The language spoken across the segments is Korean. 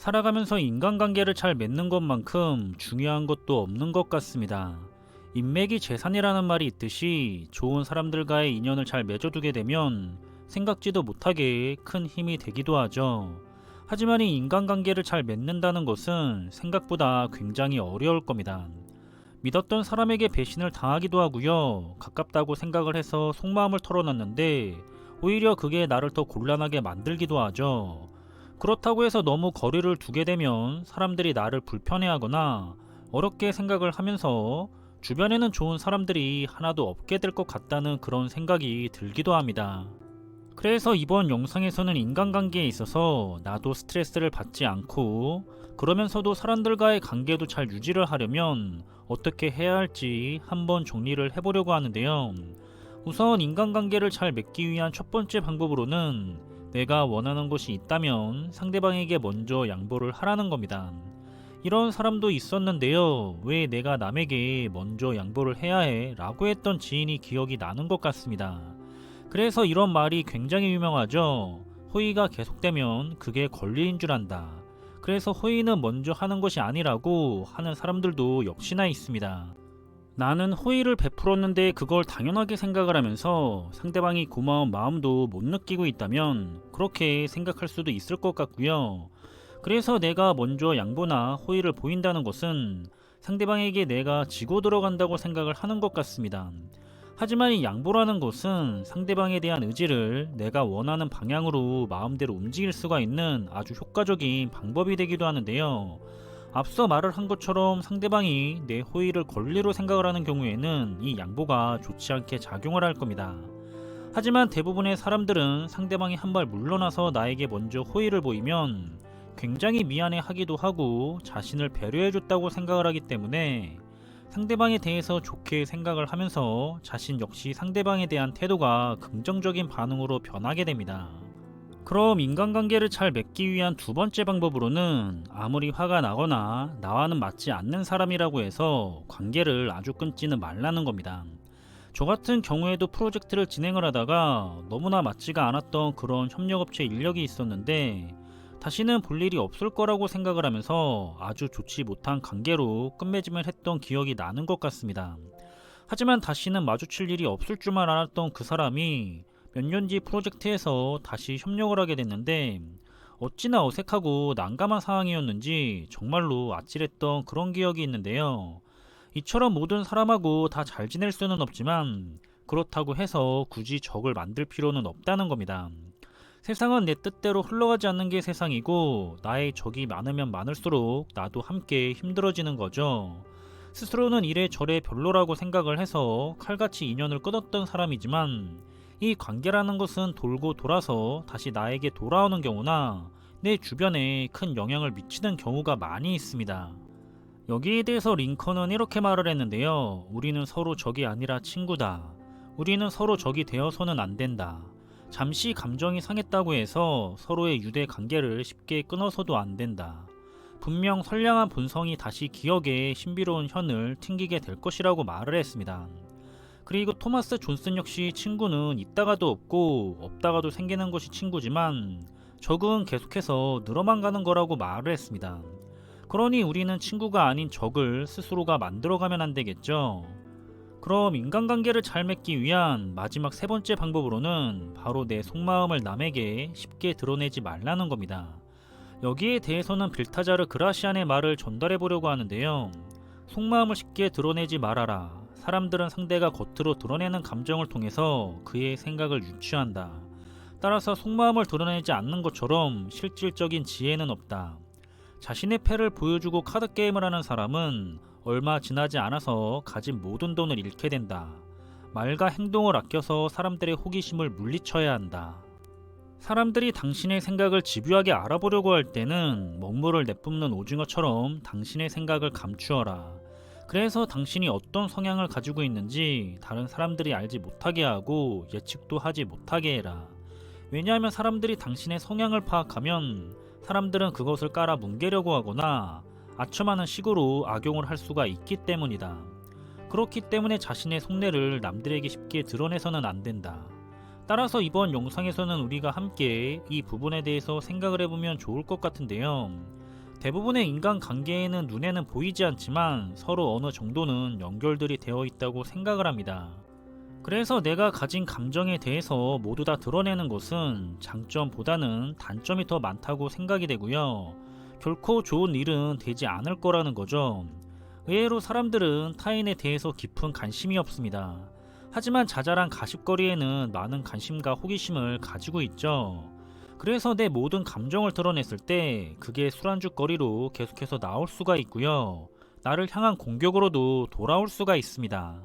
살아가면서 인간관계를 잘 맺는 것만큼 중요한 것도 없는 것 같습니다. 인맥이 재산이라는 말이 있듯이 좋은 사람들과의 인연을 잘 맺어두게 되면 생각지도 못하게 큰 힘이 되기도 하죠. 하지만 이 인간관계를 잘 맺는다는 것은 생각보다 굉장히 어려울 겁니다. 믿었던 사람에게 배신을 당하기도 하고요. 가깝다고 생각을 해서 속마음을 털어놨는데 오히려 그게 나를 더 곤란하게 만들기도 하죠. 그렇다고 해서 너무 거리를 두게 되면 사람들이 나를 불편해하거나 어렵게 생각을 하면서 주변에는 좋은 사람들이 하나도 없게 될 것 같다는 그런 생각이 들기도 합니다. 그래서 이번 영상에서는 인간관계에 있어서 나도 스트레스를 받지 않고 그러면서도 사람들과의 관계도 잘 유지를 하려면 어떻게 해야 할지 한번 정리를 해보려고 하는데요. 우선 인간관계를 잘 맺기 위한 첫 번째 방법으로는 내가 원하는 것이 있다면 상대방에게 먼저 양보를 하라는 겁니다. 이런 사람도 있었는데요. 왜 내가 남에게 먼저 양보를 해야 해? 라고 했던 지인이 기억이 나는 것 같습니다. 그래서 이런 말이 굉장히 유명하죠. 호의가 계속되면 그게 권리인 줄 안다. 그래서 호의는 먼저 하는 것이 아니라고 하는 사람들도 역시나 있습니다. 나는 호의를 베풀었는데 그걸 당연하게 생각을 하면서 상대방이 고마운 마음도 못 느끼고 있다면 그렇게 생각할 수도 있을 것 같고요. 그래서 내가 먼저 양보나 호의를 보인다는 것은 상대방에게 내가 지고 들어간다고 생각을 하는 것 같습니다. 하지만 이 양보라는 것은 상대방에 대한 의지를 내가 원하는 방향으로 마음대로 움직일 수가 있는 아주 효과적인 방법이 되기도 하는데요. 앞서 말을 한 것처럼 상대방이 내 호의를 권리로 생각을 하는 경우에는 이 양보가 좋지 않게 작용을 할 겁니다. 하지만 대부분의 사람들은 상대방이 한 발 물러나서 나에게 먼저 호의를 보이면 굉장히 미안해 하기도 하고 자신을 배려해줬다고 생각을 하기 때문에 상대방에 대해서 좋게 생각을 하면서 자신 역시 상대방에 대한 태도가 긍정적인 반응으로 변하게 됩니다. 그럼 인간관계를 잘 맺기 위한 두 번째 방법으로는 아무리 화가 나거나 나와는 맞지 않는 사람이라고 해서 관계를 아주 끊지는 말라는 겁니다. 저 같은 경우에도 프로젝트를 진행을 하다가 너무나 맞지가 않았던 그런 협력업체 인력이 있었는데 다시는 볼 일이 없을 거라고 생각을 하면서 아주 좋지 못한 관계로 끝맺음을 했던 기억이 나는 것 같습니다. 하지만 다시는 마주칠 일이 없을 줄만 알았던 그 사람이 몇 년 뒤 프로젝트에서 다시 협력을 하게 됐는데 어찌나 어색하고 난감한 상황이었는지 정말로 아찔했던 그런 기억이 있는데요. 이처럼 모든 사람하고 다 잘 지낼 수는 없지만 그렇다고 해서 굳이 적을 만들 필요는 없다는 겁니다. 세상은 내 뜻대로 흘러가지 않는 게 세상이고 나의 적이 많으면 많을수록 나도 함께 힘들어지는 거죠. 스스로는 이래 저래 별로라고 생각을 해서 칼같이 인연을 끊었던 사람이지만 이 관계라는 것은 돌고 돌아서 다시 나에게 돌아오는 경우나 내 주변에 큰 영향을 미치는 경우가 많이 있습니다. 여기에 대해서 링컨은 이렇게 말을 했는데요. 우리는 서로 적이 아니라 친구다. 우리는 서로 적이 되어서는 안 된다. 잠시 감정이 상했다고 해서 서로의 유대 관계를 쉽게 끊어서도 안 된다. 분명 선량한 본성이 다시 기억에 신비로운 현을 튕기게 될 것이라고 말을 했습니다. 그리고 토마스 존슨 역시 친구는 있다가도 없고 없다가도 생기는 것이 친구지만 적은 계속해서 늘어만 가는 거라고 말을 했습니다. 그러니 우리는 친구가 아닌 적을 스스로가 만들어가면 안 되겠죠. 그럼 인간관계를 잘 맺기 위한 마지막 세 번째 방법으로는 바로 내 속마음을 남에게 쉽게 드러내지 말라는 겁니다. 여기에 대해서는 빌타자르 그라시안의 말을 전달해 보려고 하는데요. 속마음을 쉽게 드러내지 말아라. 사람들은 상대가 겉으로 드러내는 감정을 통해서 그의 생각을 유추한다. 따라서 속마음을 드러내지 않는 것처럼 실질적인 지혜는 없다. 자신의 패를 보여주고 카드 게임을 하는 사람은 얼마 지나지 않아서 가진 모든 돈을 잃게 된다. 말과 행동을 아껴서 사람들의 호기심을 물리쳐야 한다. 사람들이 당신의 생각을 집요하게 알아보려고 할 때는 먹물을 내뿜는 오징어처럼 당신의 생각을 감추어라. 그래서 당신이 어떤 성향을 가지고 있는지 다른 사람들이 알지 못하게 하고 예측도 하지 못하게 해라. 왜냐하면 사람들이 당신의 성향을 파악하면 사람들은 그것을 깔아 뭉개려고 하거나 아첨하는 식으로 악용을 할 수가 있기 때문이다. 그렇기 때문에 자신의 속내를 남들에게 쉽게 드러내서는 안 된다. 따라서 이번 영상에서는 우리가 함께 이 부분에 대해서 생각을 해보면 좋을 것 같은데요. 대부분의 인간 관계에는 눈에는 보이지 않지만 서로 어느 정도는 연결들이 되어 있다고 생각을 합니다. 그래서 내가 가진 감정에 대해서 모두 다 드러내는 것은 장점보다는 단점이 더 많다고 생각이 되고요. 결코 좋은 일은 되지 않을 거라는 거죠. 의외로 사람들은 타인에 대해서 깊은 관심이 없습니다. 하지만 자잘한 가십거리에는 많은 관심과 호기심을 가지고 있죠. 그래서 내 모든 감정을 드러냈을 때 그게 술안주거리로 계속해서 나올 수가 있고요. 나를 향한 공격으로도 돌아올 수가 있습니다.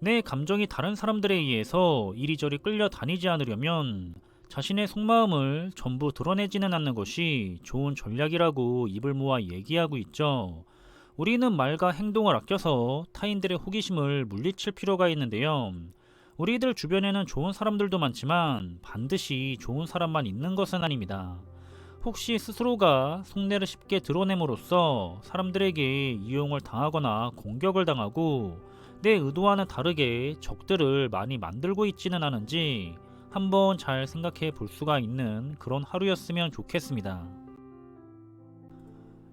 내 감정이 다른 사람들에 의해서 이리저리 끌려다니지 않으려면 자신의 속마음을 전부 드러내지는 않는 것이 좋은 전략이라고 입을 모아 얘기하고 있죠. 우리는 말과 행동을 아껴서 타인들의 호기심을 물리칠 필요가 있는데요. 우리들 주변에는 좋은 사람들도 많지만 반드시 좋은 사람만 있는 것은 아닙니다. 혹시 스스로가 속내를 쉽게 드러냄으로써 사람들에게 이용을 당하거나 공격을 당하고 내 의도와는 다르게 적들을 많이 만들고 있지는 않은지 한번 잘 생각해 볼 수가 있는 그런 하루였으면 좋겠습니다.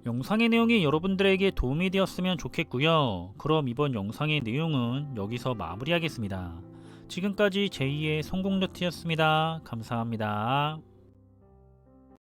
영상의 내용이 여러분들에게 도움이 되었으면 좋겠고요. 그럼 이번 영상의 내용은 여기서 마무리하겠습니다. 지금까지 제2의 성공노트였습니다. 감사합니다.